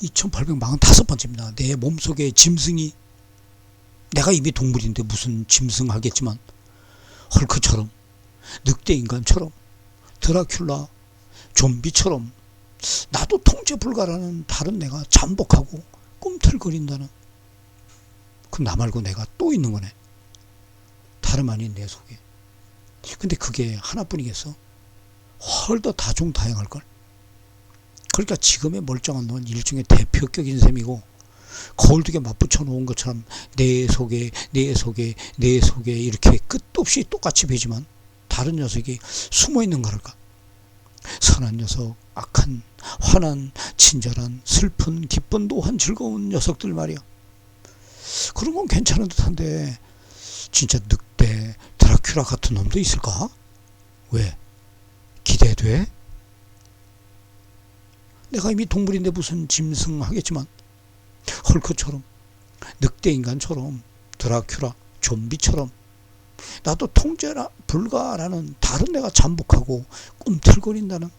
2845번째입니다. 내 몸속에 짐승이 내가 이미 동물인데 무슨 짐승 하겠지만 헐크처럼 늑대 인간처럼 드라큘라 좀비처럼 나도 통제 불가라는 다른 내가 잠복하고 꿈틀거린다는 그럼 나 말고 내가 또 있는 거네. 다름 아닌 내 속에. 근데 그게 하나뿐이겠어? 헐 더 다종다양할걸? 그러니까 지금의 멀쩡한 넌 일종의 대표격인 셈이고 거울 두개 맞붙여 놓은 것처럼 내 속에 내 속에 내 속에 이렇게 끝도 없이 똑같이 배지만 다른 녀석이 숨어 있는 거랄까 선한 녀석 악한 화난 친절한 슬픈 기쁜 노한 즐거운 녀석들 말이야 그런 건 괜찮은 듯한데 진짜 늑대 드라큘라 같은 놈도 있을까? 왜? 기대돼? 내가 이미 동물인데 무슨 짐승 하겠지만 헐크처럼 늑대 인간처럼 드라큘라 좀비처럼 나도 통제라 불가라는 다른 내가 잠복하고 꿈틀거린다는